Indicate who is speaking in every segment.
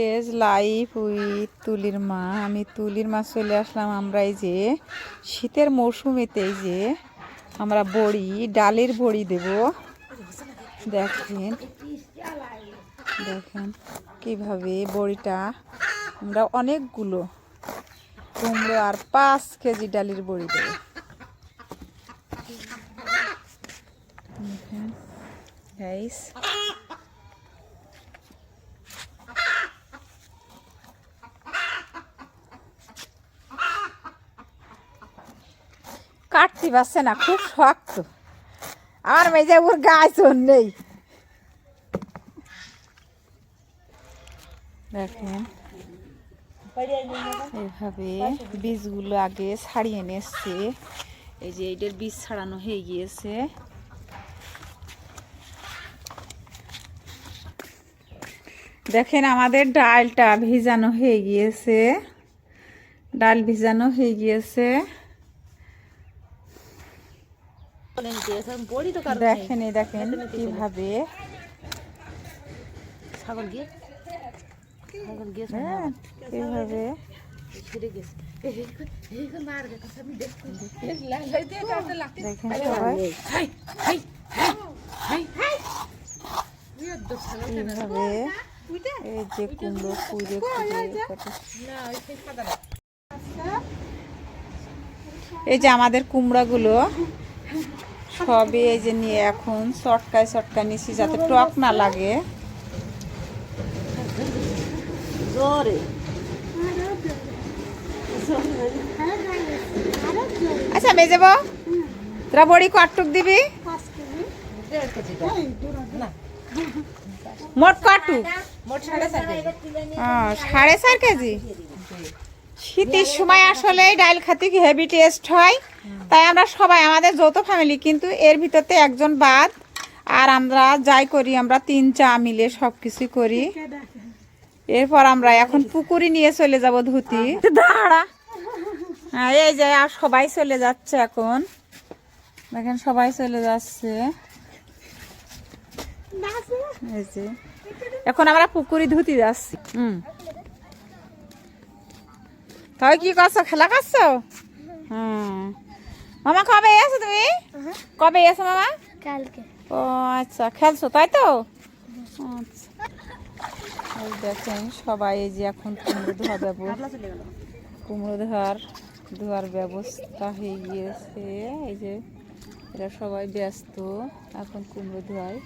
Speaker 1: টেজ life with তুলির মা। আমি তুলির মা চলে আসলাম আমরা এই যে শীতের মৌসুমেতে যে আমরা বড়ি, ডালের বড়ি দেব। দেখেন দেখেন কীভাবে বড়িটা, আমরা অনেকগুলো কুমড়ো আর পাঁচ কেজি ডালের বড়ি দেবো। কাটতে পারছে না, খুব শক্ত। আমার মেজে ওর গাছ ওর নেই। দেখেন এইভাবে বীজগুলো আগে ছাড়িয়ে এসছে এই যে এইটার বীজ ছাড়ানো হয়ে গিয়েছে। দেখেন, আমাদের ডালটা ভিজানো হয়ে গিয়েছে। ডাল ভিজানো হয়ে গিয়েছে
Speaker 2: বড়ি তো কারণ
Speaker 1: দেখেন এই দেখেন কীভাবে
Speaker 2: ছাগল গিয়ে ছাগল
Speaker 1: কীভাবে? এই যে কুমড়ো কুড়ে এই যে আমাদের কুমড়াগুলো। সবই এই যে নিয়ে এখন চটকায় চটকা নিছি যাতে টক না লাগে। আচ্ছা মেয়ে যাব তোরা বড়ি কটুক দিবি? মোট কটুক
Speaker 2: সাড়ে চার কেজি?
Speaker 1: শীতের সময় আসলে ডাল খাতে কি হেভি টেস্ট হয়? তাই আমরা সবাই আমাদের যৌথ ফ্যামিলি কিন্তু এর ভিতরতে একজন বাদ আর আমরা যাই করি আমরা তিন চা মিলে সব কিছুই করি। এরপর আমরা এখন পুকুরি নিয়ে চলে যাব ধুতি। দাঁড়া। হ্যাঁ এই যে আর সবাই চলে যাচ্ছে এখন। দেখেন সবাই চলে যাচ্ছে। এই যে। এখন আমরা পুকুরি ধুতি যাচ্ছি। হুম। তাই কি করছ? খেলা করছ? মামা কবে এসো তুমি? কবে এসো মামা?
Speaker 3: কালকে।
Speaker 1: ও আচ্ছা খেলছো তাই তো? আচ্ছা। এই দেখেন সবাই এই যে এখন কুমড়ো ধোয়া ব্যবস্থা কুমড়ো ধোয়ার ধোয়ার ব্যবস্থা হয়ে গিয়েছে। এই যে এরা সবাই ব্যস্ত এখন কুমড়ো ধোয়ায়।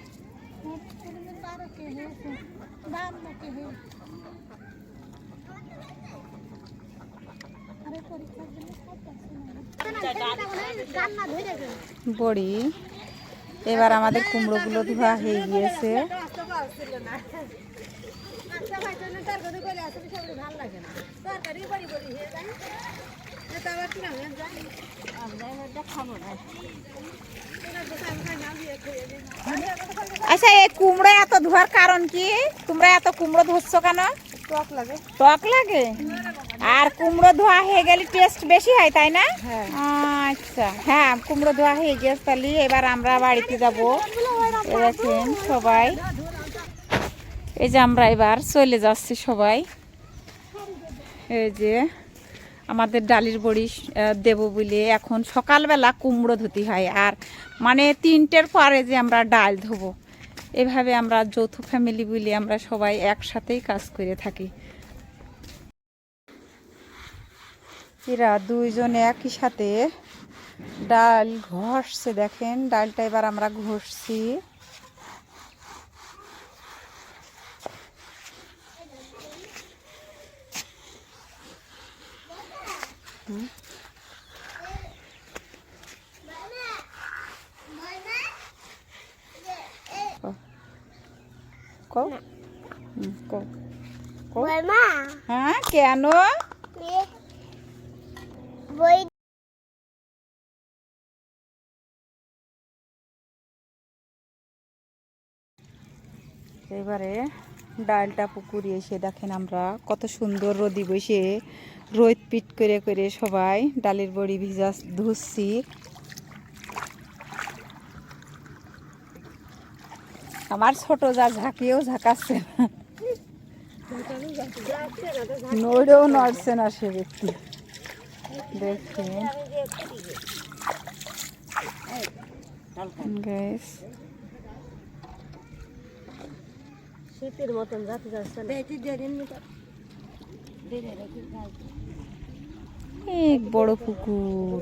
Speaker 1: বড়ি। এবার আমাদের কুমড়োগুলো ধোয়া হয়ে গিয়েছে। আচ্ছা এই কুমড়ো এত ধোয়ার কারণ কি? তোমরা এত কুমড়ো ধরছো কেন?
Speaker 2: টক লাগে।
Speaker 1: টক লাগে? আর কুমড়ো ধোয়া হয়ে গেলে টেস্ট বেশি হয় তাই না?
Speaker 2: হ্যাঁ।
Speaker 1: আচ্ছা। হ্যাঁ কুমড়ো ধোয়া হয়ে গেছে তাহলে এবার আমরা বাড়িতে যাব। এ দেখেন সবাই। এই যে আমরা এবার চলে যাচ্ছি সবাই। এই যে আমাদের ডালির বড়ি দেবো বলে এখন সকালবেলা কুমড়ো ধুতি হয় আর মানে তিনটের পরে যে আমরা ডাল ধোবো। এভাবে আমরা যৌথ ফ্যামিলি বলি আমরা সবাই একসাথেই কাজ করে থাকি। এরা দুইজন একই সাথে ডাল ঘষছে দেখেন। ডালটা এবার আমরা ঘষছি। হ্যাঁ কেন?
Speaker 3: বই
Speaker 1: এবারে ডালটা পুকুরে এসে দেখেন আমরা কত সুন্দর রোদি বসে রোদ পিট করে করে সবাই ডালের বড়ি ভিজা ধুচ্ছি আমার ছোট যা ঝাঁকিয়েও ঝাঁকাচ্ছে না। নড়েও নড়ছে না সে ব্যক্তি দেখে গাইস
Speaker 2: শীতের মতন যাতে যাচ্ছে
Speaker 1: এক বড় পুকুর।